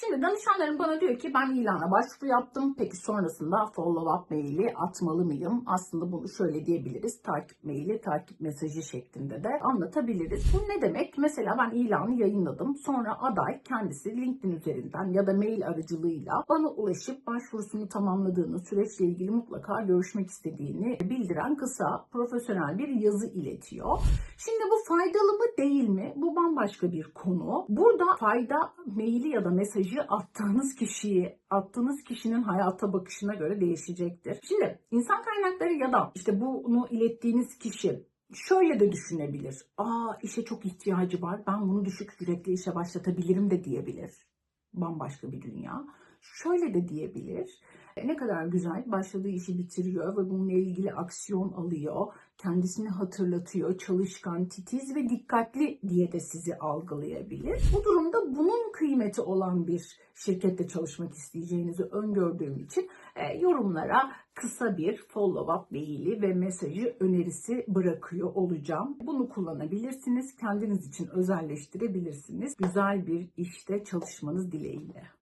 Şimdi danışanlarım bana diyor ki ben ilana başvuru yaptım. Peki sonrasında follow up maili atmalı mıyım? Aslında bunu şöyle diyebiliriz. Takip maili, takip mesajı şeklinde de anlatabiliriz. Bu ne demek? Mesela ben ilanı yayınladım. Sonra aday kendisi LinkedIn üzerinden ya da mail aracılığıyla bana ulaşıp başvurusunu tamamladığını, süreçle ilgili mutlaka görüşmek istediğini bildiren kısa, profesyonel bir yazı iletiyor. Şimdi bu faydalı mı değil mi? Bu bambaşka bir konu. Burada fayda maili ya da mesajı attığınız kişiyi, attığınız kişinin hayata bakışına göre değişecektir. Şimdi insan kaynakları ya da işte bunu ilettiğiniz kişi şöyle de düşünebilir. Aa işe çok ihtiyacı var. Ben bunu düşük ücretli işe başlatabilirim de diyebilir. Bambaşka bir dünya. Şöyle de diyebilir. Ne kadar güzel başladığı işi bitiriyor ve bununla ilgili aksiyon alıyor. Kendisini hatırlatıyor. Çalışkan, titiz ve dikkatli diye de sizi algılayabilir. Bu durumda bunun kıymeti olan bir şirkette çalışmak isteyeceğinizi öngördüğüm için e, yorumlara kısa bir follow-up maili ve mesajı önerisi bırakıyor olacağım. Bunu kullanabilirsiniz. Kendiniz için özelleştirebilirsiniz. Güzel bir işte çalışmanız dileğiyle.